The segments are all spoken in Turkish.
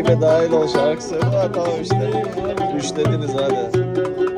ekibe dahil ol şarkı tamam işte. Üçlediniz hadi.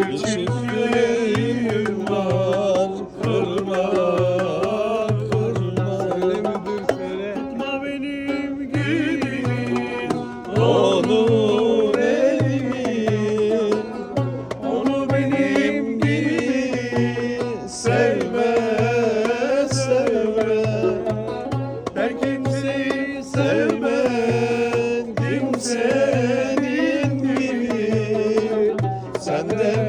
için yüreğim var ah, Kırma, kırma Kırma benim gülümün Onu benim gibi. Sevme, sevme. Ben kimseyi sevmem Kimsenin gibi. Senden